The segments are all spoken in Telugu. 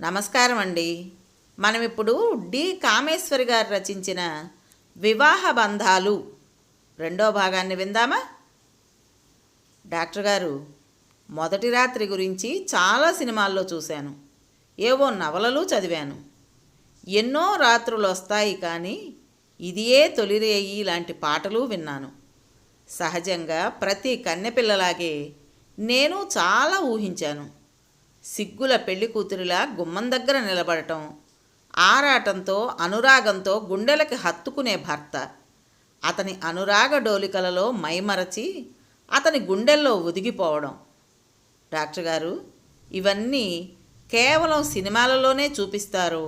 నమస్కారం అండి మనం ఇప్పుడు డి. కామేశ్వరి గారు రచించిన వివాహ బంధాలు. రెండో భాగాన్ని విందామా? డాక్టర్ గారు మొదటి రాత్రి గురించి చాలా సినిమాల్లో చూశాను. ఏవో నవలలు చదివాను. ఎన్నో రాత్రులు వస్తాయి కానీ ఇదియే తొలిరేయి లాంటి పాటలు విన్నాను. సహజంగా ప్రతి కన్నెపిల్లలాగే నేను చాలా ఊహించాను. సిగ్గుల పెళ్ళి కూతురిలా గుమ్మం దగ్గర నిలబడటం ఆరాటంతో అనురాగంతో గుండెలకి హత్తుకునే భర్త. అతని అనురాగ డోలికలలో మైమరచి అతని గుండెల్లో ఒదిగిపోవడం డాక్టర్ గారు ఇవన్నీ కేవలం సినిమాలలోనే చూపిస్తారో.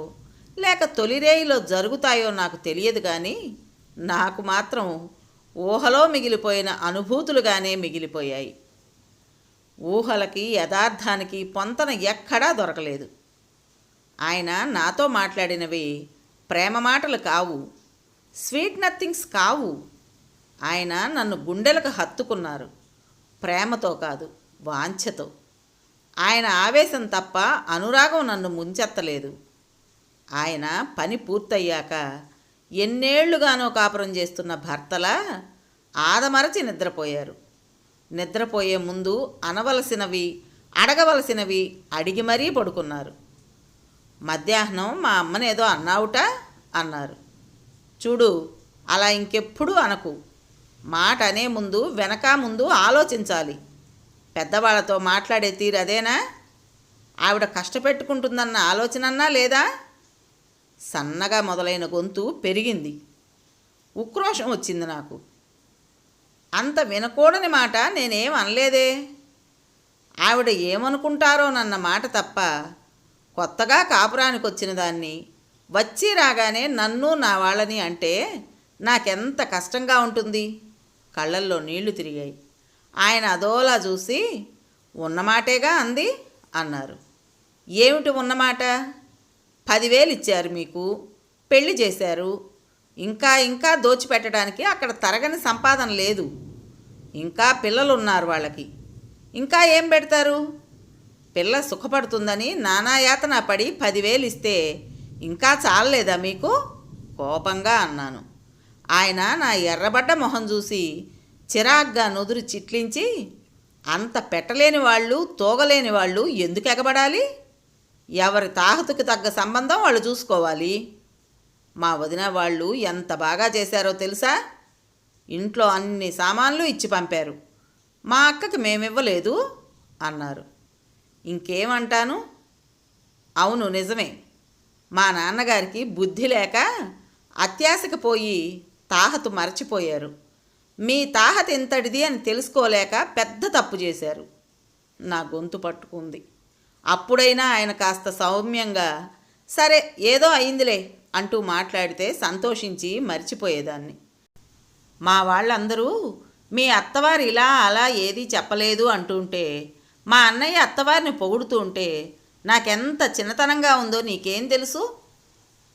లేక తొలిరేయిలో జరుగుతాయో నాకు తెలియదు కానీ నాకు మాత్రం ఊహలో మిగిలిపోయిన అనుభూతులుగానే మిగిలిపోయాయి. ఊహలకి యథార్థానికి పొంతన ఎక్కడా దొరకలేదు. ఆయన నాతో మాట్లాడినవి ప్రేమ మాటలు కావు స్వీట్ నథింగ్స్ కావు. ఆయన నన్ను గుండెలకు హత్తుకున్నారు. ప్రేమతో కాదు వాంఛతో. ఆయన ఆవేశం తప్ప అనురాగం నన్ను ముంచెత్తలేదు. ఆయన పని పూర్తయ్యాక ఎన్నేళ్ళుగానో కాపురం చేస్తున్న భర్తలా ఆదమరచి నిద్రపోయారు. నిద్రపోయే ముందు అనవలసినవి అడగవలసినవి అడిగి మరీ పడుకున్నారు. మధ్యాహ్నం మా అమ్మనేదో అన్నావుట అన్నారు. చూడు అలా ఇంకెప్పుడు అనకు. మాట అనే ముందు వెనక ముందు ఆలోచించాలి. పెద్దవాళ్ళతో మాట్లాడే తీరు అదేనా? ఆవిడ కష్టపెట్టుకుంటుందన్న ఆలోచనన్నా లేదా? సన్నగా మొదలైన గొంతు పెరిగింది. ఉక్రోషం వచ్చింది నాకు. అంత వినకూడని మాట నేనేం అనలేదే. ఆవిడ ఏమనుకుంటారోనన్న మాట తప్ప కొత్తగా కాపురానికి వచ్చిన దాన్ని వచ్చి రాగానే నన్ను నా వాళ్ళని అంటే నాకెంత కష్టంగా ఉంటుంది. కళ్ళల్లో నీళ్ళు తిరిగాయి. ఆయన అదోలా చూసి ఉన్నమాటేగా అంది అన్నారు. ఏమిటి ఉన్నమాట? పదివేలు ఇచ్చారు మీకు పెళ్ళి చేశారు ఇంకా ఇంకా దోచిపెట్టడానికి అక్కడ తరగని సంపాదన లేదు. ఇంకా పిల్లలు ఉన్నారు వాళ్ళకి. ఇంకా ఏం పెడతారు? పిల్ల సుఖపడుతుందని నానాయాతన పడి పదివేలు ఇస్తే ఇంకా చాలలేదా మీకు? కోపంగా అన్నాను. ఆయన నా ఎర్రబడ్డ మొహం చూసి చిరాగ్గా నుదురు చిట్లించి అంత పెట్టలేని వాళ్ళు తోగలేని వాళ్ళు ఎందుకు ఎగబడాలి? ఎవరి తాహతుకు తగ్గ సంబంధం వాళ్ళు చూసుకోవాలి. మా వదిన వాళ్ళు ఎంత బాగా చేశారో తెలుసా? ఇంట్లో అన్ని సామాన్లు ఇచ్చి పంపారు. మా అక్కకి మేమివ్వలేదు అన్నారు. ఇంకేమంటాను? అవును నిజమే. మా నాన్నగారికి బుద్ధి లేక అత్యాశకు పోయి తాహతు మరచిపోయారు. మీ తాహత ఇంతటిది అని తెలుసుకోలేక పెద్ద తప్పు చేశారు. నా గొంతు పట్టుకుంది. అప్పుడైనా ఆయన కాస్త సౌమ్యంగా సరే ఏదో అయిందిలే అంటూ మాట్లాడితే సంతోషించి మర్చిపోయేదాన్ని. మా వాళ్ళందరూ మీ అత్తవారు ఇలా అలా ఏదీ చెప్పలేదు అంటుంటే మా అన్నయ్య అత్తవారిని పొగుడుతూ ఉంటే నాకెంత చిన్నతనంగా ఉందో నీకేం తెలుసు?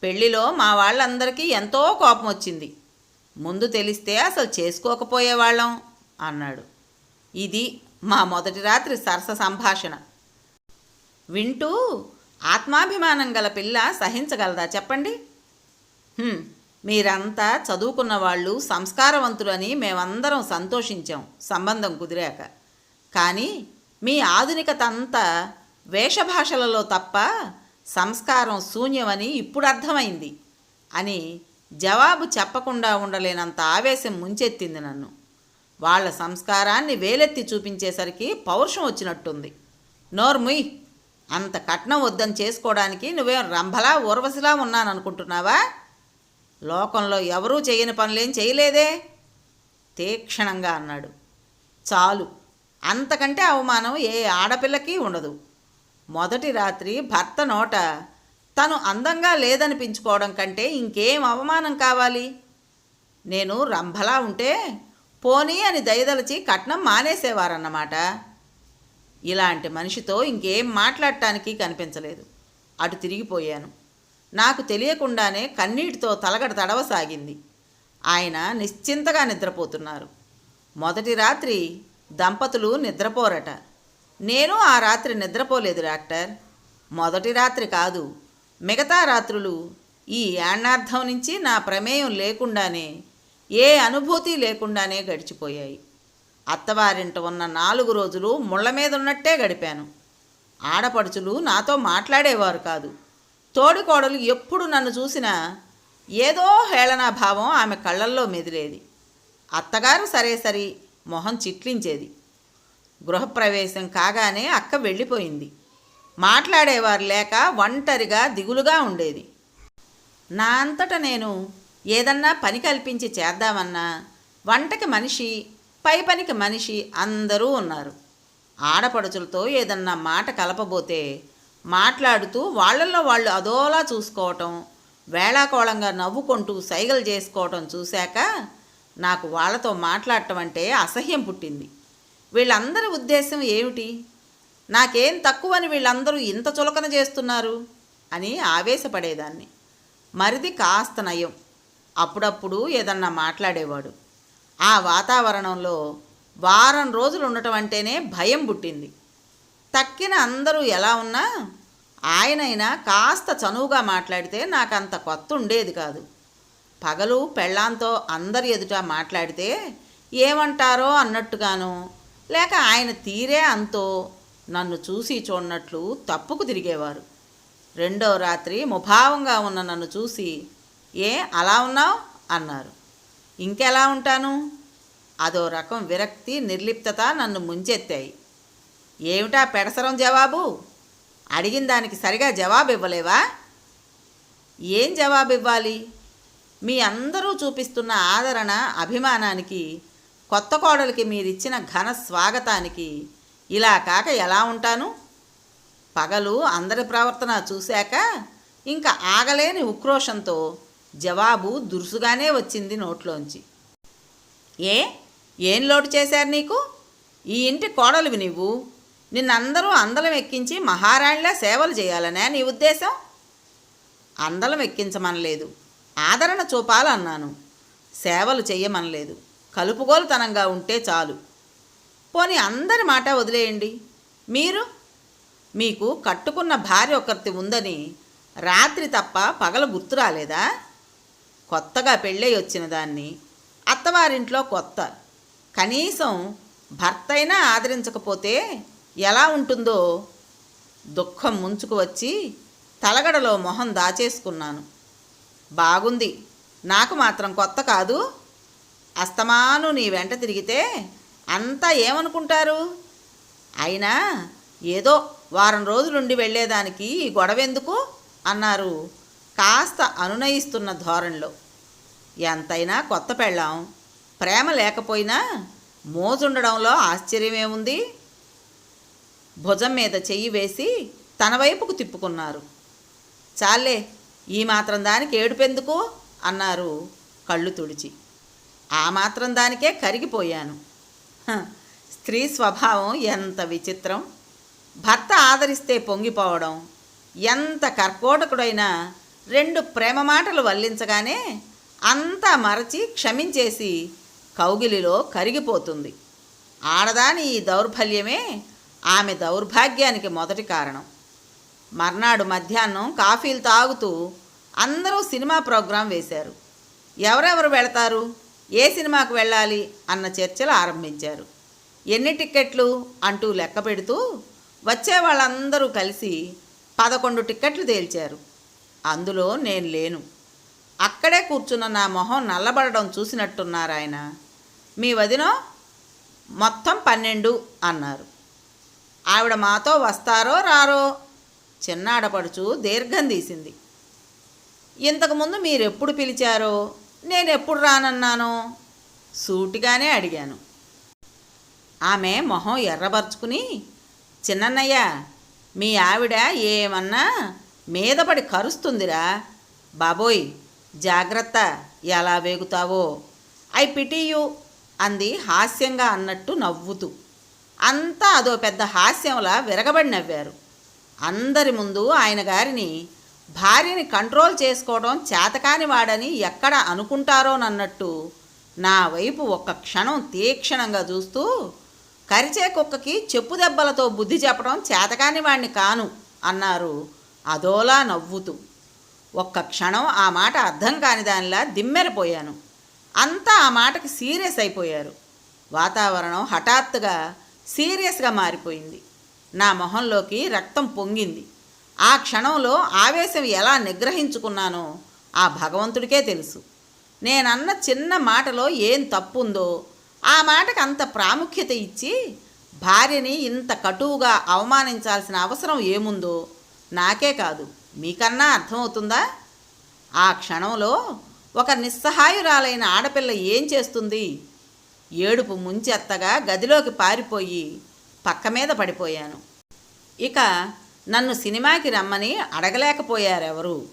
పెళ్ళిలో మా వాళ్ళందరికీ ఎంతో కోపం వచ్చింది. ముందు తెలిస్తే అసలు చేసుకోకపోయేవాళ్ళం అన్నాడు. ఇది మా మొదటి రాత్రి సరస సంభాషణ. వింటూ ఆత్మాభిమానం గల పిల్ల సహించగలదా చెప్పండి? మీరంతా చదువుకున్న వాళ్ళు సంస్కారవంతులని మేమందరం సంతోషించాం సంబంధం కుదిరాక. కానీ మీ ఆధునికతంతా వేషభాషలలో తప్ప సంస్కారం శూన్యమని ఇప్పుడు అర్థమైంది అని జవాబు చెప్పకుండా ఉండలేనంత ఆవేశం ముంచెత్తింది నన్ను. వాళ్ళ సంస్కారాన్ని వేలెత్తి చూపించేసరికి పౌరుషం వచ్చినట్టుంది. నోర్ముయ్! అంత కట్నం వద్దని చేసుకోవడానికి నువ్వేం రంభలా ఊర్వశిలా ఉన్నాననుకుంటున్నావా? లోకంలో ఎవరూ చేయని పనులేం చేయలేదే? తీక్షణంగా అన్నాడు. చాలు. అంతకంటే అవమానం ఏ ఆడపిల్లకి ఉండదు. మొదటి రాత్రి భర్త నోట తను అందంగా లేదనిపించుకోవడం కంటే ఇంకేం అవమానం కావాలి? నేను రంభలా ఉంటే పోనీ అని దయదలచి కట్నం మానేసేవారన్నమాట. ఇలాంటి మనిషితో ఇంకేం మాట్లాడటానికి కనిపించలేదు. అటు తిరిగిపోయాను. నాకు తెలియకుండానే కన్నీటితో తలగడ తడవసాగింది. ఆయన నిశ్చింతగా నిద్రపోతున్నారు. మొదటి రాత్రి దంపతులు నిద్రపోరట. నేను ఆ రాత్రి నిద్రపోలేదు డాక్టర్. మొదటి రాత్రి కాదు. మిగతా రాత్రులు ఈ యాణార్థం నుంచి నా ప్రమేయం లేకుండానే ఏ అనుభూతి లేకుండానే గడిచిపోయాయి. అత్తవారింట ఉన్న నాలుగు రోజులు ముళ్ళ మీద ఉన్నట్టే గడిపాను. ఆడపడుచులు నాతో మాట్లాడేవారు కాదు. తోడికోడలు ఎప్పుడు నన్ను చూసినా ఏదో హేళనా భావం ఆమె కళ్ళల్లో మెదిలేది. అత్తగారు సరే సరి మొహం చిట్లించేది. గృహప్రవేశం కాగానే అక్క వెళ్ళిపోయింది. మాట్లాడేవారు లేక ఒంటరిగా దిగులుగా ఉండేది. నా అంతట నేను ఏదన్నా పని కల్పించి చేద్దామన్నా వంటకి మనిషి పై పనికి మనిషి అందరూ ఉన్నారు. ఆడపడుచులతో ఏదన్నా మాట కలపబోతే మాట్లాడుతూ వాళ్ళల్లో వాళ్ళు అదోలా చూసుకోవటం వేళాకోళంగా నవ్వుకుంటూ సైగలు చేసుకోవటం చూశాక నాకు వాళ్ళతో మాట్లాడటం అంటే అసహ్యం పుట్టింది. వీళ్ళందరి ఉద్దేశం ఏమిటి? నాకేం తక్కువని వీళ్ళందరూ ఇంత చులకన చేస్తున్నారు? అని ఆవేశపడేదాన్ని. మరిది కాస్త నయం. అప్పుడప్పుడు ఏదన్నా మాట్లాడేవాడు. ఆ వాతావరణంలో వారం రోజులు ఉండటం అంటేనే భయం పుట్టింది. తక్కిన అందరూ ఎలా ఉన్నా ఆయనైనా కాస్త చనువుగా మాట్లాడితే నాకంత కొత్త ఉండేది కాదు. పగలు పెళ్ళాంతో అందరి ఎదుట మాట్లాడితే ఏమంటారో అన్నట్టుగాను లేక ఆయన తీరే అంతో నన్ను చూసి చూడనట్లు తప్పుకు తిరిగేవారు. రెండో రాత్రి ముభావంగా ఉన్న నన్ను చూసి ఏ అలా ఉన్నావు? అన్నారు. ఇంకెలా ఉంటాను? అదో రకం విరక్తి నిర్లిప్తత నన్ను ముంచెత్తాయి. ఏమిటా పెడసరం జవాబు? అడిగిన దానికి సరిగా జవాబు ఇవ్వలేవా ఏం జవాబు ఇవ్వాలి మీ అందరూ చూపిస్తున్న ఆదరణ అభిమానానికి కొత్త కోడలికి మీరిచ్చిన ఘన స్వాగతానికి ఇలా కాక ఎలా ఉంటాను? పగలు అందరి ప్రవర్తన చూశాక ఇంకా ఆగలేని ఉక్రోషంతో జవాబు దురుసుగానే వచ్చింది నోట్లోంచి. ఏ? ఏం లోటు చేశారు నీకు? ఈ ఇంటి కోడలివి నువ్వు నిన్నందరూ అందలం ఎక్కించి మహారాణిలా సేవలు చేయాలనే నీ ఉద్దేశం? అందలం ఎక్కించమనలేదు. ఆదరణ చూపాలన్నాను సేవలు చెయ్యమనలేదు. కలుపుగోలుతనంగా ఉంటే చాలు. పోనీ అందరి మాట వదిలేయండి. మీరు? మీకు కట్టుకున్న భార్య ఒకరితి ఉందని రాత్రి తప్ప పగల గుర్తు రాలేదా? కొత్తగా పెళ్ళై వచ్చిన దాన్ని అత్తవారింట్లో కొత్త. కనీసం భర్త అయినా ఆదరించకపోతే ఎలా ఉంటుందో దుఃఖం ముంచుకు వచ్చి తలగడలో మొహం దాచేసుకున్నాను. బాగుంది. నాకు మాత్రం కొత్త కాదు. అస్తమాను నీ వెంట తిరిగితే అంతా ఏమనుకుంటారు? అయినా ఏదో వారం రోజులుండి వెళ్ళేదానికి ఈ గొడవెందుకు? అన్నారు కాస్త అనునయిస్తున్న ధోరణిలో. ఎంతైనా కొత్త పెళ్ళాం. ప్రేమ లేకపోయినా మోజుండడంలో ఆశ్చర్యమేముంది? భుజం మీద చెయ్యి వేసి తన వైపుకు తిప్పుకున్నారు. చాలే ఈ మాత్రం దానికి ఏడుపెందుకు? అన్నారు కళ్ళు తుడిచి. ఆ మాత్రం దానికే కరిగిపోయాను. స్త్రీ స్వభావం ఎంత విచిత్రం. భర్త ఆదరిస్తే పొంగిపోవడం ఎంత కర్కోటకుడైనా రెండు ప్రేమ మాటలు వల్లించగానే అంతా మరచి క్షమించేసి కౌగిలిలో కరిగిపోతుంది. ఆడదాని ఈ దౌర్బల్యమే ఆమె దౌర్భాగ్యానికి మొదటి కారణం. మర్నాడు మధ్యాహ్నం కాఫీలు తాగుతూ అందరూ సినిమా ప్రోగ్రాం వేశారు. ఎవరెవరు వెళతారు? ఏ సినిమాకు వెళ్ళాలి? అన్న చర్చలు ఆరంభించారు. ఎన్ని టిక్కెట్లు? అంటూ లెక్క పెడుతూ వచ్చే వాళ్ళందరూ కలిసి పదకొండు టిక్కెట్లు తేల్చారు. అందులో నేను లేను. అక్కడే కూర్చున్న నా మొహం నల్లబడడం చూసినట్టున్నారు ఆయన. మీ వదినో? మొత్తం పన్నెండు అన్నారు. ఆవిడ మాతో వస్తారో రారో చిన్నాడపడుచు దీర్ఘం తీసింది. ఇంతకుముందు మీరెప్పుడు పిలిచారో? నేను ఎప్పుడు రానన్నాను? సూటిగానే అడిగాను. ఆమె మొహం ఎర్రబరుచుకుని చిన్నన్నయ్య మీ ఆవిడ ఏమన్నా మీదపడి కరుస్తుందిరా. బాబోయ్ జాగ్రత్త ఎలా వేగుతావో. ఐ పిటియు అంది హాస్యంగా అన్నట్టు నవ్వుతూ. అంతా అదో పెద్ద హాస్యంలా విరగబడి నవ్వారు. అందరి ముందు ఆయన గారిని భార్యని కంట్రోల్ చేసుకోవడం చేతకాని వాడని ఎక్కడ అనుకుంటారోనన్నట్టు నా వైపు ఒక్క క్షణం తీక్షణంగా చూస్తూ కరిచే కుక్కకి చెప్పు దెబ్బలతో బుద్ధి చెప్పడం చేతకాని వాణ్ణి కాను అన్నారు అదోలా నవ్వుతూ. ఒక్క క్షణం ఆ మాట అర్థం కాని దానిలా దిమ్మెరపోయాను. అంతా ఆ మాటకి సీరియస్ అయిపోయారు. వాతావరణం హఠాత్తుగా సీరియస్గా మారిపోయింది. నా మొహంలోకి రక్తం పొంగింది. ఆ క్షణంలో ఆవేశం ఎలా నిగ్రహించుకున్నానో ఆ భగవంతుడికే తెలుసు. నేనన్న చిన్న మాటలో ఏం తప్పుందో ఆ మాటకు అంత ప్రాముఖ్యత ఇచ్చి భార్యని ఇంత కటువుగా అవమానించాల్సిన అవసరం ఏముందో నాకే కాదు. మీకన్నా అర్థమవుతుందా? ఆ క్షణంలో ఒక నిస్సహాయురాలైన ఆడపిల్ల ఏం చేస్తుంది? ఏడుపు ముంచెత్తగా గదిలోకి పారిపోయి పక్క మీద పడిపోయాను. ఇక నన్ను సినిమాకి రమ్మని అడగలేకపోయారెవరు?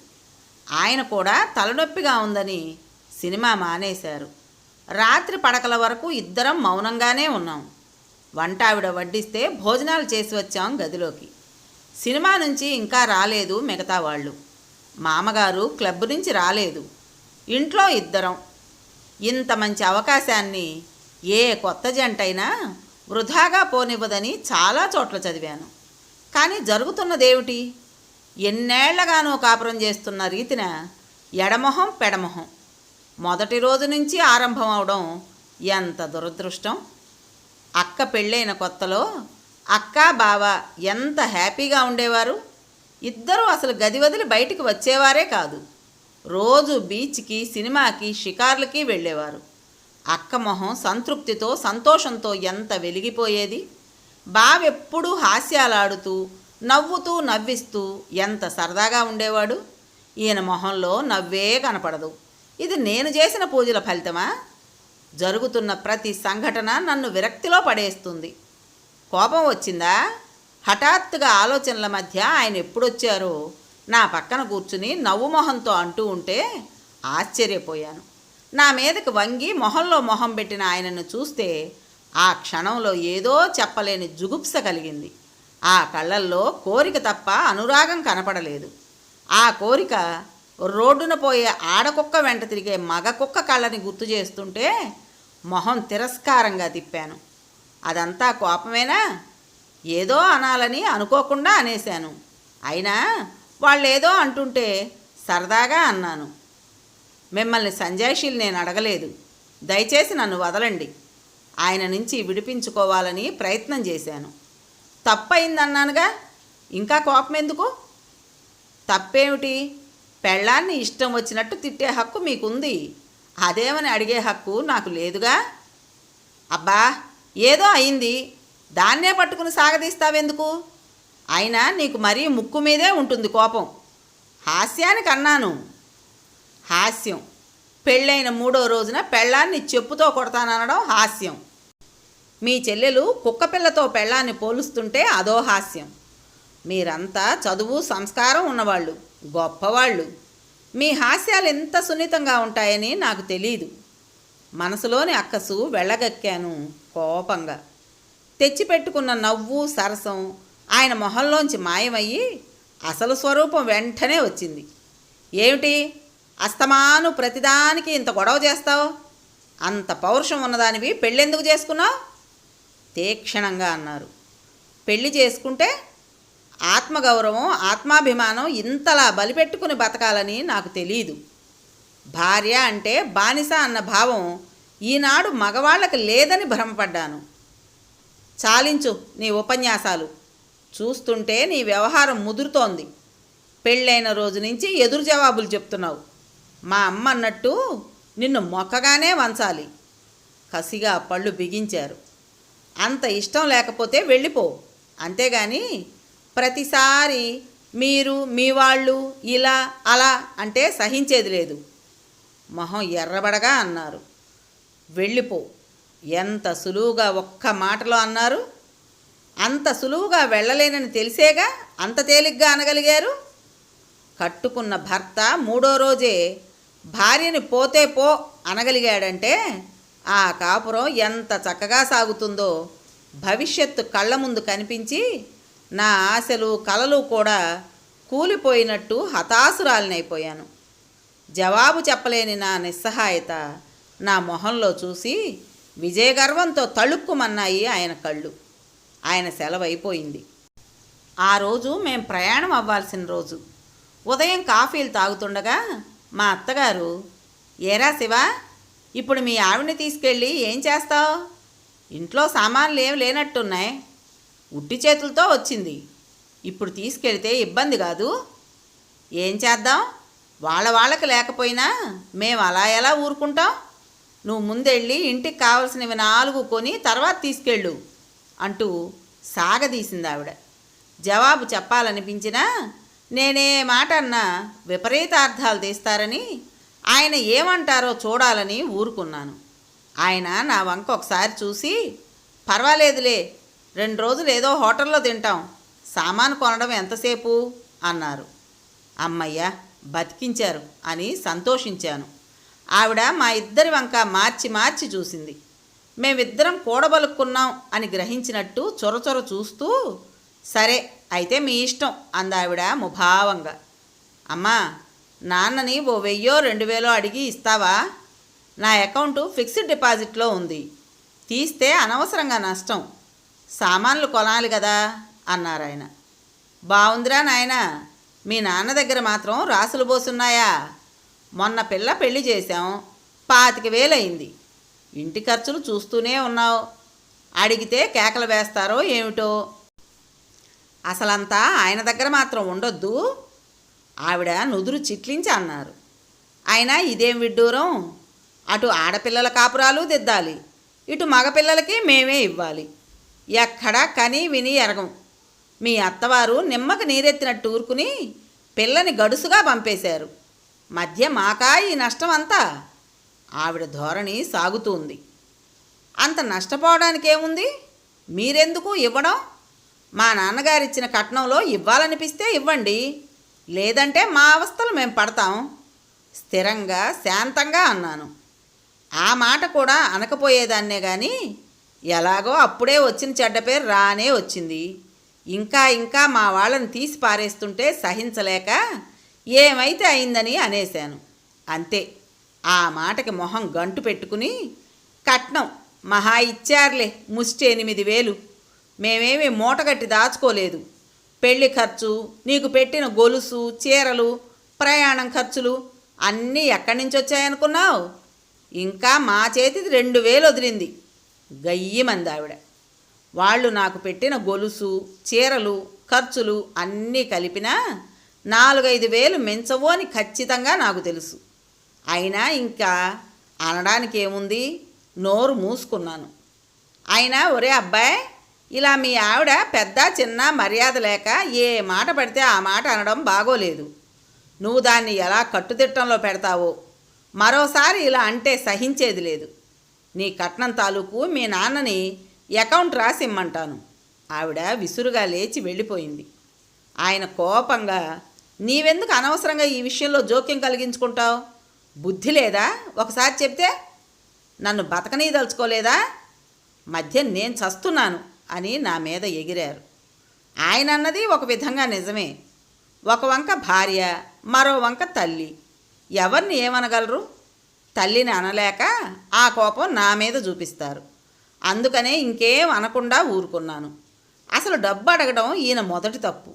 ఆయన కూడా తలనొప్పిగా ఉందని సినిమా మానేశారు. రాత్రి పడకల వరకు ఇద్దరం మౌనంగానే ఉన్నాం. వంటావిడ వడ్డిస్తే భోజనాలు చేసి వచ్చాం గదిలోకి. సినిమా నుంచి ఇంకా రాలేదు మిగతా వాళ్ళు. మామగారు క్లబ్ నుంచి రాలేదు. ఇంట్లో ఇద్దరం. ఇంత మంచి అవకాశాన్ని ఏ కొత్త జంటైనా వృధాగా పోనివ్వదని చాలా చోట్ల చదివాను. కానీ జరుగుతున్నదేమిటి? ఎన్నేళ్ళగానో కాపురం చేస్తున్న రీతిన ఎడమొహం పెడమొహం. మొదటి రోజు నుంచి ఆరంభం అవడం ఎంత దురదృష్టం? అక్క పెళ్ళైన కొత్తలో అక్క బావ ఎంత హ్యాపీగా ఉండేవారు? ఇద్దరూ అసలు గది వదిలి బయటికి వచ్చేవారే కాదు. రోజు బీచ్కి సినిమాకి షికార్లకి వెళ్ళేవారు. అక్క మొహం సంతృప్తితో సంతోషంతో ఎంత వెలిగిపోయేది? బావెప్పుడూ హాస్యాలాడుతూ నవ్వుతూ నవ్విస్తూ ఎంత సరదాగా ఉండేవాడు? ఈయన మొహంలో నవ్వే కనపడదు. ఇది నేను చేసిన పూజల ఫలితమా? జరుగుతున్న ప్రతి సంఘటన నన్ను విరక్తిలో పడేస్తుంది. కోపం వచ్చిందా? హఠాత్తుగా ఆలోచనల మధ్య ఆయన ఎప్పుడొచ్చారో? నా పక్కన కూర్చుని నవ్వు మొహంతో అంటూ ఉంటే ఆశ్చర్యపోయాను. నా మీదకి వంగి మొహంలో మొహం పెట్టిన ఆయనను చూస్తే ఆ క్షణంలో ఏదో చెప్పలేని జుగుప్స కలిగింది. ఆ కళ్ళల్లో కోరిక తప్ప అనురాగం కనపడలేదు. ఆ కోరిక రోడ్డున పోయే ఆడకుక్క వెంట తిరిగే మగ కుక్క కళ్ళని గుర్తు చేస్తుంటే మొహం తిరస్కారంగా తిప్పాను. అదంతా కోపమేనా? ఏదో అనాలని అనుకోకుండా అనేశాను. అయినా వాళ్ళేదో అంటుంటే సరదాగా అన్నాను. మిమ్మల్ని సంజాయిషీలు నేను అడగలేదు. దయచేసి నన్ను వదలండి. ఆయన నుంచి విడిపించుకోవాలని ప్రయత్నం చేశాను. తప్పయిందన్నానుగా. ఇంకా కోపం ఎందుకు తప్పేమిటి? పెళ్ళాన్ని ఇష్టం వచ్చినట్టు తిట్టే హక్కు మీకుంది. అదేమని అడిగే హక్కు నాకు లేదుగా? అబ్బా ఏదో అయింది. దాన్నే పట్టుకుని సాగదీస్తావెందుకు? అయినా నీకు మరీ ముక్కు మీదే ఉంటుంది కోపం. హాస్యానికి అన్నాను హాస్యం. పెళ్ళైన మూడో రోజున పెళ్ళాన్ని చెప్పుతో కొడతాననడం హాస్యం. మీ చెల్లెలు కుక్కపిల్లతో పెళ్ళాన్ని పోలుస్తుంటే అదో హాస్యం. మీరంతా చదువు సంస్కారం ఉన్నవాళ్ళు గొప్పవాళ్ళు. మీ హాస్యాలు ఎంత సున్నితంగా ఉంటాయని నాకు తెలియదు మనసులోని అక్కసు వెళ్ళగక్కాను కోపంగా. తెచ్చిపెట్టుకున్న నవ్వు సరసం ఆయన మొహంలోంచి మాయమయ్యి అసలు స్వరూపం వెంటనే వచ్చింది. ఏమిటి? అస్తమాను ప్రతిదానికి ఇంత గొడవ చేస్తావు? అంత పౌరుషం ఉన్నదానివి పెళ్ళెందుకు చేసుకున్నావు? తీక్షణంగా అన్నారు. పెళ్ళి చేసుకుంటే ఆత్మగౌరవం ఆత్మాభిమానం ఇంతలా బలిపెట్టుకుని బతకాలని నాకు తెలియదు భార్య అంటే బానిస అన్న భావం ఈనాడు మగవాళ్ళకి లేదని భ్రమపడ్డాను. చాలించు నీ ఉపన్యాసాలు. చూస్తుంటే నీ వ్యవహారం ముదురుతోంది. పెళ్ళైన రోజు నుంచి ఎదురు జవాబులు చెప్తున్నావు. మా అమ్మ అన్నట్టు నిన్ను మొక్కగానే వంచాలి. కసిగా పళ్ళు బిగించారు. అంత ఇష్టం లేకపోతే వెళ్ళిపో. అంతేగాని ప్రతిసారి మీరు మీ వాళ్ళు ఇలా అలా అంటే సహించేది లేదు. మొహం ఎర్రబడగా అన్నారు. వెళ్ళిపో. ఎంత సులువుగా ఒక్క మాటలో అన్నారు. అంత సులువుగా వెళ్ళలేనని తెలిసేగా అంత తేలిగ్గా అనగలిగారు. కట్టుకున్న భర్త మూడో రోజే భార్యని పోతే పో అనగలిగాడంటే ఆ కాపురం ఎంత చక్కగా సాగుతుందో భవిష్యత్తు కళ్ళ ముందు కనిపించి నా ఆశలు కలలు కూడా కూలిపోయినట్టు హతాసురాలినైపోయాను జవాబు చెప్పలేని నా నిస్సహాయత నా మొహంలో చూసి విజయగర్వంతో తళుక్కుమన్నాయి ఆయన కళ్ళు. ఆయన సెలవైపోయింది. ఆ రోజు మేం ప్రయాణం అవ్వాల్సిన రోజు. ఉదయం కాఫీలు తాగుతుండగా మా అత్తగారు ఏరా శివ ఇప్పుడు మీ ఆవిడని తీసుకెళ్ళి ఏం చేస్తావు? ఇంట్లో సామాన్లు ఏం లేనట్టున్నాయి. ఉట్టి చేతులతో వచ్చింది. ఇప్పుడు తీసుకెళ్తే ఇబ్బంది కాదు. ఏం చేద్దాం? వాళ్ళ వాళ్ళకి లేకపోయినా మేము అలా ఎలా ఊరుకుంటాం? నువ్వు ముందెళ్ళి ఇంటికి కావలసినవి నాలుగు కొని తర్వాత తీసుకెళ్ళు అంటూ సాగదీసింది ఆవిడ. జవాబు చెప్పాలనిపించినా నేనే మాట అన్నా విపరీతార్థాలు తీస్తారని ఆయన ఏమంటారో చూడాలని ఊరుకున్నాను. ఆయన నా వంక ఒకసారి చూసి పర్వాలేదులే రెండు రోజులు ఏదో హోటల్లో తింటాం సామాను కొనడం ఎంతసేపు? అన్నారు. అమ్మయ్యా బతికించారు అని సంతోషించాను. ఆవిడ మా ఇద్దరి వంక మార్చి మార్చి చూసింది. మేమిద్దరం కూడబలుక్కున్నాం అని గ్రహించినట్టు చొరచొర చూస్తూ సరే అయితే మీ ఇష్టం అందావిడ ముభావంగా. అమ్మా నాన్నని ఓ వెయ్యో రెండు వేలో అడిగి ఇస్తావా? నా అకౌంటు ఫిక్స్డ్ డిపాజిట్లో ఉంది. తీస్తే అనవసరంగా నష్టం. సామాన్లు కొనాలి కదా అన్నారు ఆయన బావుందిరా నాయనా. మీ నాన్న దగ్గర మాత్రం రాసులు పోసున్నాయా? మొన్న పిల్ల పెళ్ళి చేశాం పాతిక వేలయింది. ఇంటి ఖర్చులు చూస్తూనే ఉన్నావు. అడిగితే కేకలు వేస్తారో ఏమిటో? అసలంతా ఆయన దగ్గర మాత్రం ఉండొద్దు. ఆవిడ నుదురు చిట్లించి అన్నారు. అయినా ఇదేం విడ్డూరం? అటు ఆడపిల్లల కాపురాలు దిద్దాలి. ఇటు మగపిల్లలకి మేమే ఇవ్వాలి. ఎక్కడా కని విని ఎరగం. మీ అత్తవారు నిమ్మకు నీరెత్తినట్టు ఊరుకుని పిల్లని గడుసుగా పంపేశారు. మధ్య మాకా ఈ నష్టం అంతా ఆవిడ ధోరణి సాగుతుంది. అంత నష్టపోవడానికేముంది? మీరెందుకు ఇవ్వడం? మా నాన్నగారిచ్చిన కట్నంలో ఇవ్వాలనిపిస్తే ఇవ్వండి. లేదంటే మా అవస్థలు మేము పడతాం. స్థిరంగా శాంతంగా అన్నాను. ఆ మాట కూడా అనకపోయేదాన్నే కానీ ఎలాగో అప్పుడే వచ్చిన చెడ్డ పేరు రానే వచ్చింది. ఇంకా ఇంకా మా వాళ్ళని తీసి పారేస్తుంటే సహించలేక ఏమైతే అయిందని అనేశాను. అంతే. ఆ మాటకి మొహం గంటు పెట్టుకుని కట్నం మహా ఇచ్చారులే ముష్టి ఎనిమిది వేలు. మేమేమి మూటగట్టి దాచుకోలేదు. పెళ్ళి ఖర్చు నీకు పెట్టిన గొలుసు చీరలు ప్రయాణం ఖర్చులు అన్నీ ఎక్కడి నుంచి వచ్చాయనుకున్నావు? ఇంకా మా చేతిది రెండు వేలు వదిలింది. గయ్యమంది ఆవిడ వాళ్ళు నాకు పెట్టిన గొలుసు చీరలు ఖర్చులు అన్నీ కలిపినా నాలుగైదు వేలు మించవు అని ఖచ్చితంగా నాకు తెలుసు. అయినా ఇంకా అనడానికి ఏముంది? నోరు మూసుకున్నాను. అయినా ఒరే అబ్బాయి ఇలా మీ ఆవిడ పెద్ద చిన్న మర్యాద లేక ఏ మాట పడితే ఆ మాట అనడం బాగోలేదు. నువ్వు దాన్ని ఎలా కట్టుదిట్టంలో పెడతావో? మరోసారి ఇలా అంటే సహించేది లేదు. నీ కట్నం తాలూకు మీ నాన్నని అకౌంట్ రాసిమ్మంటాను. ఆవిడ విసురుగా లేచి వెళ్ళిపోయింది. ఆయన కోపంగా నీవెందుకు అనవసరంగా ఈ విషయంలో జోక్యం కలిగించుకుంటావు? బుద్ధి లేదా? ఒకసారి చెప్తే నన్ను బతకనీదలుచుకోలేదా మధ్య నేను చస్తున్నాను అని నా మీద ఎగిరారు. ఆయన అన్నది ఒక విధంగా నిజమే. ఒక వంక భార్య మరో వంక తల్లి. ఎవరిని ఏమనగలరు? తల్లిని అనలేక ఆ కోపం నా మీద చూపిస్తారు. అందుకనే ఇంకేం అనకుండా ఊరుకున్నాను. అసలు డబ్బు అడగడం ఈయన మొదటి తప్పు.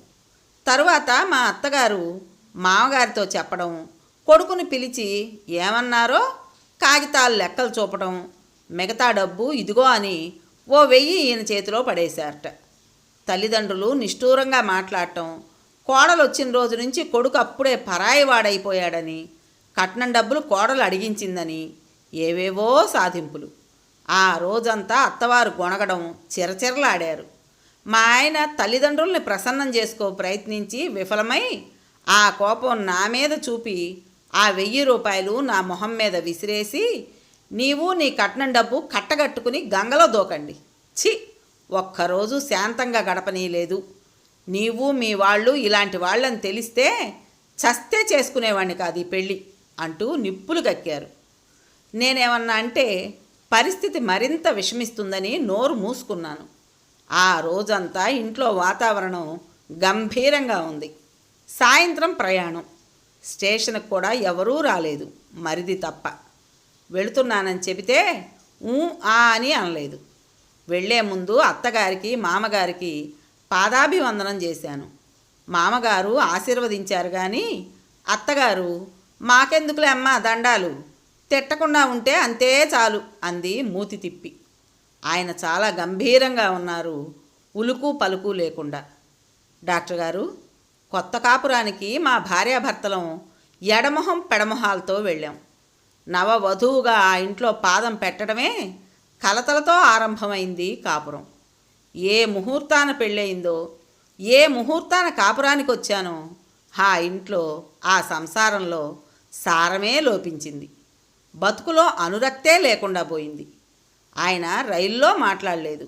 తరువాత మా అత్తగారు మామగారితో చెప్పడం కొడుకుని పిలిచి ఏమన్నారో కాగితాలు లెక్కలు చూపడం మిగతా డబ్బు ఇదిగో అని ఓ వెయ్యి ఈయన చేతిలో పడేశారట. తల్లిదండ్రులు నిష్ఠూరంగా మాట్లాడటం కోడలు వచ్చిన రోజు నుంచి కొడుకు అప్పుడే పరాయివాడైపోయాడని కట్నం డబ్బులు కోడలు అడిగించిందని ఏవేవో సాధింపులు. ఆ రోజంతా అత్తవారు గొణగడం చిరచిరలాడారు. మా ఆయన తల్లిదండ్రుల్ని ప్రసన్నం చేసుకో ప్రయత్నించి విఫలమై ఆ కోపం నా మీద చూపి ఆ వెయ్యి రూపాయలు నా మొహం మీద విసిరేసి నీవు నీ కట్నం డబ్బు కట్టగట్టుకుని గంగలో దూకండి. ఛీ! ఒక్కరోజు శాంతంగా గడపనీయలేదు. నీవు మీ వాళ్ళు ఇలాంటి వాళ్ళని తెలిస్తే చస్తే చేసుకునేవాడిని కాదు ఈ పెళ్ళి అంటూ నిప్పులు కక్కారు. నేనేమన్నా అంటే పరిస్థితి మరింత విషమిస్తుందని నోరు మూసుకున్నాను. ఆ రోజంతా ఇంట్లో వాతావరణం గంభీరంగా ఉంది. సాయంత్రం ప్రయాణం. స్టేషన్కి కూడా ఎవరూ రాలేదు. మరిది తప్ప. వెళుతున్నానని చెబితే ఊ ఆ అని అనలేదు. వెళ్ళే ముందు అత్తగారికి మామగారికి పాదాభివందనం చేశాను. మామగారు ఆశీర్వదించారు కానీ అత్తగారు మాకెందుకులే అమ్మ దండాలు? తిట్టకుండా ఉంటే అంతే చాలు అంది మూతి తిప్పి. ఆయన చాలా గంభీరంగా ఉన్నారు. ఉలుకు పలుకు లేకుండా. డాక్టర్ గారు కొత్త కాపురానికి మా భార్యాభర్తలం ఎడమొహం పెడమొహాలతో వెళ్ళాం. నవ వధువుగా ఆ ఇంట్లో పాదం పెట్టడమే కలతలతో ఆరంభమైంది కాపురం. ఏ ముహూర్తాన పెళ్ళయిందో ఏ ముహూర్తాన కాపురానికి వచ్చానో ఆ ఇంట్లో ఆ సంసారంలో సారమే లోపించింది. బతుకులో అనురక్తే లేకుండా పోయింది. ఆయన రైల్లో మాట్లాడలేదు.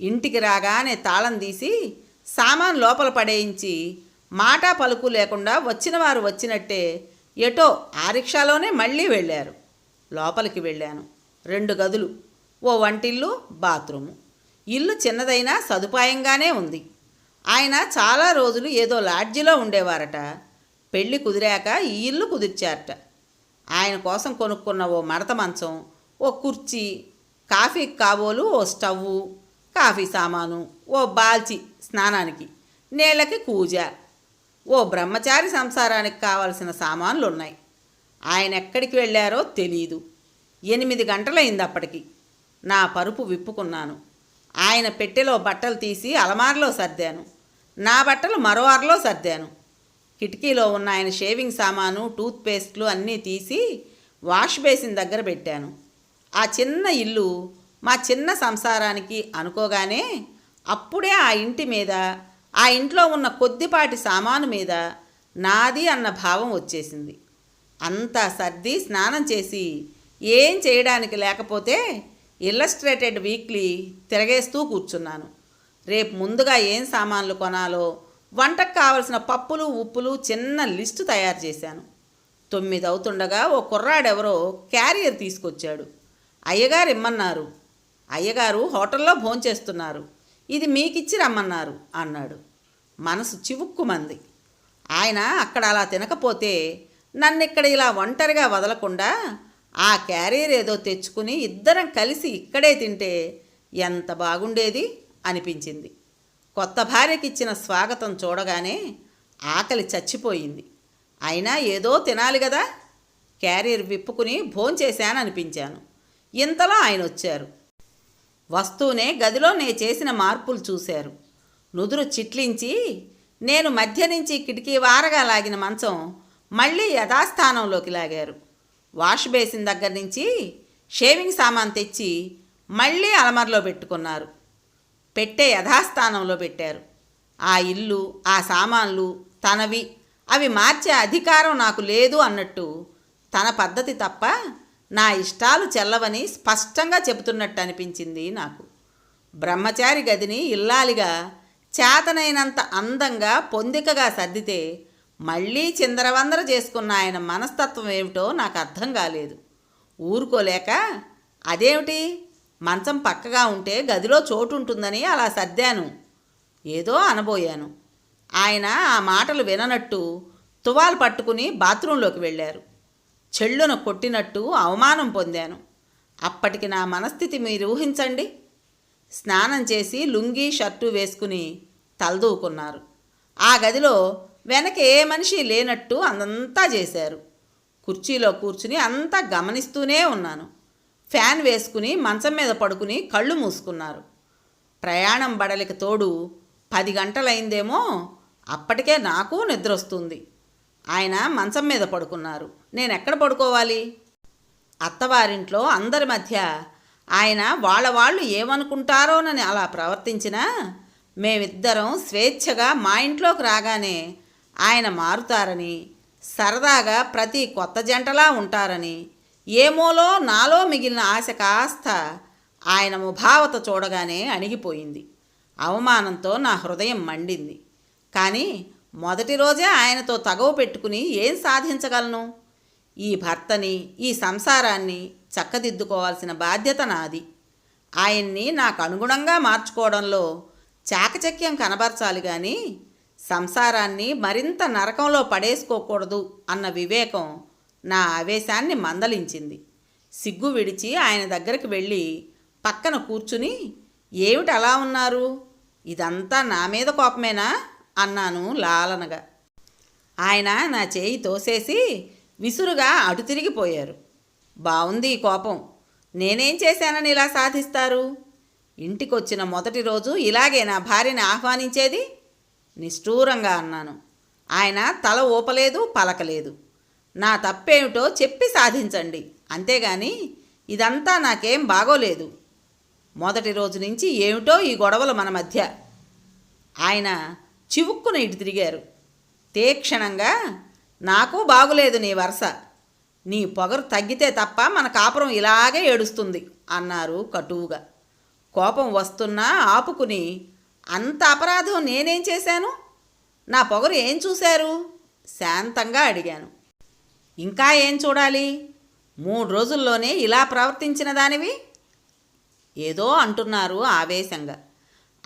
ఇంటికి రాగానే తాళం తీసి సామాన్ లోపల పడేయించి మాట పలుకు లేకుండా వచ్చిన వారు వచ్చినట్టే ఎటో ఆ రిక్షాలోనే మళ్ళీ వెళ్ళారు. లోపలికి వెళ్ళాను. రెండు గదులు ఓ వంటిల్లు బాత్రూము. ఇల్లు చిన్నదైనా సదుపాయంగానే ఉంది. ఆయన చాలా రోజులు ఏదో లాడ్జిలో ఉండేవారట. పెళ్ళి కుదిరాక ఈ ఇల్లు కుదిర్చారట. ఆయన కోసం కొనుక్కున్న ఓ మడత మంచం ఓ కుర్చీ కాఫీ కాబోలు ఓ స్టవ్వు కాఫీ సామాను ఓ బాల్చి స్నానానికి నీళ్ళకి కూజ ఓ బ్రహ్మచారి సంసారానికి కావలసిన సామాన్లు ఉన్నాయి ఆయన ఎక్కడికి వెళ్ళారో తెలియదు ఎనిమిది గంటలైంది అప్పటికి నా పరుపు విప్పుకున్నాను. ఆయన పెట్టెలో బట్టలు తీసి అలమారలో సర్దాను. నా బట్టలు మరో అరలో సర్దాను. కిటికీలో ఉన్న ఆయన షేవింగ్ సామాను టూత్ పేస్ట్లు అన్నీ తీసి వాష్ బేసిన్ దగ్గర పెట్టాను. ఆ చిన్న ఇల్లు మా చిన్న సంసారానికి అనుకోగానే అప్పుడే ఆ ఇంటి మీద ఆ ఇంట్లో ఉన్న కొద్దిపాటి సామాను మీద నాది అన్న భావం వచ్చేసింది. అంతా సర్ది స్నానం చేసి ఏం చేయడానికి లేకపోతే ఇల్లస్ట్రేటెడ్ వీక్లీ తిరగేస్తూ కూర్చున్నాను. రేపు ముందుగా ఏం సామాన్లు కొనాలో వంటకు కావలసిన పప్పులు ఉప్పులు చిన్న లిస్టు తయారు చేశాను. తొమ్మిది అవుతుండగా ఓ కుర్రాడెవరో క్యారియర్ తీసుకొచ్చాడు. అయ్యగారు ఇమ్మన్నారు. అయ్యగారు హోటల్లో భోంచేస్తున్నారు. ఇది మీకిచ్చి రమ్మన్నారు అన్నాడు. మనసు చివుక్కుమంది. ఆయన అక్కడ అలా తినకపోతే నన్ను ఇక్కడ ఇలా ఒంటరిగా వదలకుండా ఆ క్యారియర్ ఏదో తెచ్చుకుని ఇద్దరం కలిసి ఇక్కడే తింటే ఎంత బాగుండేది అనిపించింది. కొత్త భార్యకిచ్చిన స్వాగతం చూడగానే ఆకలి చచ్చిపోయింది. అయినా ఏదో తినాలి కదా క్యారియర్ విప్పుకుని భోంచేశాననిపించాను. ఇంతలో ఆయన వచ్చారు వస్తూనే గదిలో నే చేసిన మార్పులు చూశారు. నుదురు చిట్లించి నేను మధ్య నుంచి కిటికీ వారగా లాగిన మంచం మళ్ళీ యథాస్థానంలోకి లాగారు. వాష్ బేసిన్ దగ్గర నుంచి షేవింగ్ సామాన్ తెచ్చి మళ్ళీ అలమరలో పెట్టుకున్నారు. పెట్టే యథాస్థానంలో పెట్టారు. ఆ ఇల్లు ఆ సామాన్లు తనవి. అవి మార్చే అధికారం నాకు లేదు అన్నట్టు తన పద్ధతి తప్ప నా ఇష్టాలు చెల్లవని స్పష్టంగా చెబుతున్నట్టు అనిపించింది నాకు. బ్రహ్మచారి గదిని ఇల్లాలిగా చేతనైనంత అందంగా పొందికగా సర్దితే మళ్ళీ చిందరవందర చేసుకున్న ఆయన మనస్తత్వం ఏమిటో నాకు అర్థం కాలేదు. ఊరుకోలేక అదేమిటి? మంచం పక్కగా ఉంటే గదిలో చోటు ఉంటుందని అలా సర్దాను. ఏదో అనబోయాను. ఆయన ఆ మాటలు విననట్టు తువాలు పట్టుకుని బాత్రూంలోకి వెళ్ళారు. చెళ్ళున కొట్టినట్టు అవమానం పొందాను. అప్పటికి నా మనస్థితి మీరు ఊహించండి. స్నానం చేసి లుంగీ షర్టు వేసుకుని తలదూకున్నారు. ఆ గదిలో వెనక ఏ మనిషి లేనట్టు అంతా చేశారు. కుర్చీలో కూర్చుని అంతా గమనిస్తూనే ఉన్నాను. ఫ్యాన్ వేసుకుని మంచం మీద పడుకుని కళ్ళు మూసుకున్నారు. ప్రయాణం బడలికి తోడు పది గంటలైందేమో అప్పటికే నాకు నిద్ర వస్తుంది ఆయన మంచం మీద పడుకున్నారు. నేను ఎక్కడ పడుకోవాలి? అత్తవారింట్లో అందరి మధ్య ఆయన వాళ్ళ వాళ్ళు ఏమనుకుంటారోనని అలా ప్రవర్తించినా మేమిద్దరం స్వేచ్ఛగా మా ఇంట్లోకి రాగానే ఆయన మారుతారని సరదాగా ప్రతి కొత్త జంటలా ఉంటారని ఏమోలో నాలో మిగిలిన ఆశ కాస్త ఆయన ముభావత చూడగానే అణిగిపోయింది. అవమానంతో నా హృదయం మండింది. కానీ మొదటి రోజే ఆయనతో తగవు పెట్టుకుని ఏం సాధించగలను? ఈ భర్తని ఈ సంసారాన్ని చక్కదిద్దుకోవాల్సిన బాధ్యత నాది. ఆయన్ని నాకు అనుగుణంగా మార్చుకోవడంలో చాకచక్యం కనబరచాలి కానీ సంసారాన్ని మరింత నరకంలో పడేసుకోకూడదు అన్న వివేకం నా ఆవేశాన్ని మందలించింది. సిగ్గు విడిచి ఆయన దగ్గరికి వెళ్ళి పక్కన కూర్చుని ఏమిటి అలా ఉన్నారు? ఇదంతా నా మీద కోపమేనా? అన్నాను లాలనగా. ఆయన నా చేయి తోసేసి విసురుగా అటు తిరిగిపోయారు. బావుంది ఈ కోపం. నేనేం చేశానని ఇలా సాధిస్తారు? ఇంటికొచ్చిన మొదటి రోజు ఇలాగే నా భార్యని ఆహ్వానించేది? నిష్ఠూరంగా అన్నాను. ఆయన తల ఊపలేదు పలకలేదు. నా తప్పేమిటో చెప్పి సాధించండి. అంతేగాని ఇదంతా నాకేం బాగోలేదు. మొదటి రోజు నుంచి ఏమిటో ఈ గొడవలు మన మధ్య. ఆయన చివుక్కున ఇటు తిరిగారు. తీక్షణంగా నాకు బాగులేదు నీ వరుస. నీ పొగరు తగ్గితే తప్ప మన కాపురం ఇలాగే ఏడుస్తుంది అన్నారు కటువుగా. కోపం వస్తున్నా ఆపుకుని అంత అపరాధం నేనేం చేశాను? నా పొగరు ఏం చూశారు? శాంతంగా అడిగాను. ఇంకా ఏం చూడాలి? మూడు రోజుల్లోనే ఇలా ప్రవర్తించిన దానివి? ఏదో అంటున్నారు ఆవేశంగా.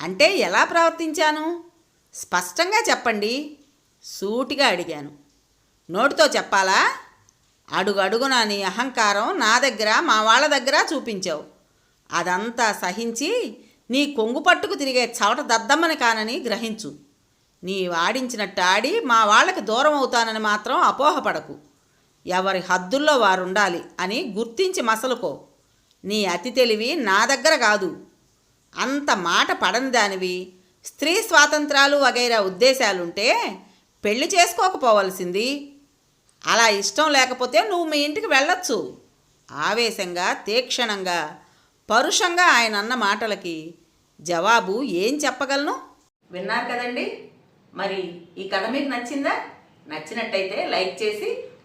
అంటే ఎలా ప్రవర్తించాను? స్పష్టంగా చెప్పండి. సూటిగా అడిగాను. నోటితో చెప్పాలా? అడుగడుగున నీ అహంకారం నా దగ్గర మా వాళ్ళ దగ్గర చూపించావు. అదంతా సహించి నీ కొంగు పట్టుకు తిరిగే చవట దద్దమ్మని కానని గ్రహించు. నీ వాడించినట్టు ఆడి మా వాళ్ళకి దూరం అవుతానని మాత్రం అపోహపడకు. ఎవరి హద్దుల్లో వారుండాలి అని గుర్తించి మసలుకో. నీ అతి తెలివి నా దగ్గర కాదు. అంత మాట పడని దానివి స్త్రీ స్వాతంత్రాలు వగైరా ఉద్దేశాలుంటే పెళ్ళి చేసుకోకపోవలసింది. అలా ఇష్టం లేకపోతే నువ్వు మీ ఇంటికి వెళ్ళొచ్చు. ఆవేశంగా తీక్షణంగా పరుషంగా ఆయన అన్న మాటలకి జవాబు ఏం చెప్పగలను? విన్నారు కదండి? మరి ఈ కథ మీకు నచ్చిందా? నచ్చినట్టయితే లైక్ చేసి